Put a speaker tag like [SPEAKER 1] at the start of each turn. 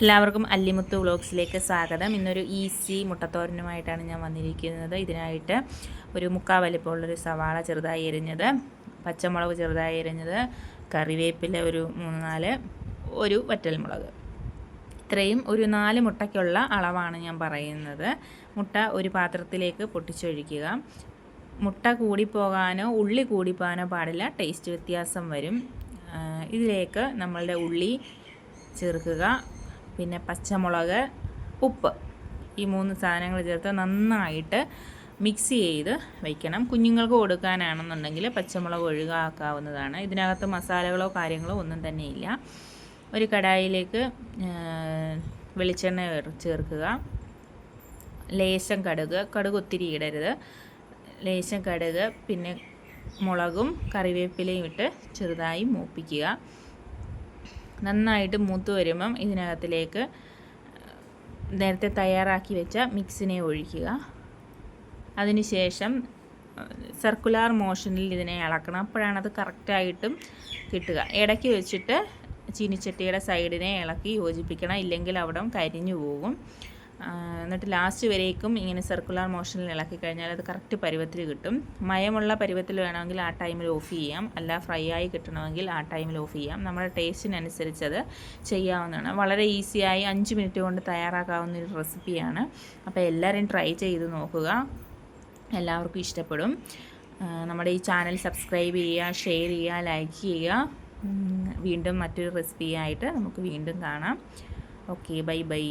[SPEAKER 1] എല്ലാവർക്കും അല്ലിമുത്ത് വ്ളോഗ്സിലേക്ക് സ്വാഗതം. ഇന്നൊരു ഈസി മുട്ടത്തോരനുമായിട്ടാണ് ഞാൻ വന്നിരിക്കുന്നത്. ഇതിനായിട്ട് ഒരു മുക്കാ വലിപ്പമുള്ളൊരു സവാള ചെറുതായി എരിഞ്ഞത് പച്ചമുളക് ചെറുതായി എരിഞ്ഞത് കറിവേപ്പില ഒരു മൂന്ന് നാല് ഒരു വറ്റൽമുളക്. ഇത്രയും ഒരു നാല് മുട്ടയ്ക്കുള്ള അളവാണ് ഞാൻ പറയുന്നത്. മുട്ട ഒരു പാത്രത്തിലേക്ക് പൊട്ടിച്ചൊഴിക്കുക. മുട്ട കൂടിപ്പോകാനോ ഉള്ളി കൂടിപ്പോകാനോ പാടില്ല. ടേസ്റ്റ് വ്യത്യാസം വരും. ഇതിലേക്ക് നമ്മളുടെ ഉള്ളി ചേർക്കുക. പിന്നെ പച്ചമുളക് ഉപ്പ്. ഈ മൂന്ന് സാധനങ്ങൾ ചേർത്ത് നന്നായിട്ട് മിക്സ് ചെയ്ത് വയ്ക്കണം കുഞ്ഞുങ്ങൾക്ക് കൊടുക്കാനാണെന്നുണ്ടെങ്കിൽ പച്ചമുളക് ഒഴുകാക്കാവുന്നതാണ് ഇതിനകത്ത് മസാലകളോ കാര്യങ്ങളോ ഒന്നും തന്നെയില്ല ഒരു കടായിലേക്ക് വെളിച്ചെണ്ണ ചേർക്കുക. ലേശം കടുക്. കടുക് ഒത്തിരി ഇടരുത്. ലേശം കടുക് പിന്നെ മുളകും കറിവേപ്പിലയും ഇട്ട് ചെറുതായി മൂപ്പിക്കുക. നന്നായിട്ട് മൂത്ത് വരുമ്പം ഇതിനകത്തിലേക്ക് നേരത്തെ തയ്യാറാക്കി വെച്ച മിക്സിനെ ഒഴിക്കുക. അതിനുശേഷം സർക്കുലാർ മോഷനിൽ ഇതിനെ ഇളക്കണം അപ്പോഴാണ് അത് കറക്റ്റായിട്ടും കിട്ടുക. ഇടയ്ക്ക് വെച്ചിട്ട് ചീനിച്ചട്ടിയുടെ സൈഡിനെ ഇളക്കി യോജിപ്പിക്കണം. ഇല്ലെങ്കിൽ അവിടെ കരിഞ്ഞു പോകും. എന്നിട്ട് ലാസ്റ്റ് വരേക്കും ഇങ്ങനെ സർക്കുലർ മോഷനിൽ ഇളക്കി കഴിഞ്ഞാൽ അത് കറക്റ്റ് പരുവത്തിൽ കിട്ടും. മയമുള്ള പരുവത്തിൽ വേണമെങ്കിൽ ആ ടൈമിൽ ഓഫ് ചെയ്യാം. അല്ല ഫ്രൈ ആയി കിട്ടണമെങ്കിൽ ആ ടൈമിൽ ഓഫ് ചെയ്യാം. നമ്മുടെ ടേസ്റ്റിനനുസരിച്ച് അത് ചെയ്യാവുന്നതാണ്. വളരെ ഈസിയായി അഞ്ച് മിനിറ്റ് കൊണ്ട് തയ്യാറാക്കാവുന്ന ഒരു റെസിപ്പിയാണ് അപ്പോൾ എല്ലാവരും ട്രൈ ചെയ്ത് നോക്കുക. എല്ലാവർക്കും ഇഷ്ടപ്പെടും. നമ്മുടെ ഈ ചാനൽ സബ്സ്ക്രൈബ് ചെയ്യുക ഷെയർ ചെയ്യുക ലൈക്ക് ചെയ്യുക. വീണ്ടും മറ്റൊരു റെസിപ്പിയായിട്ട് നമുക്ക് വീണ്ടും കാണാം. Okay bye bye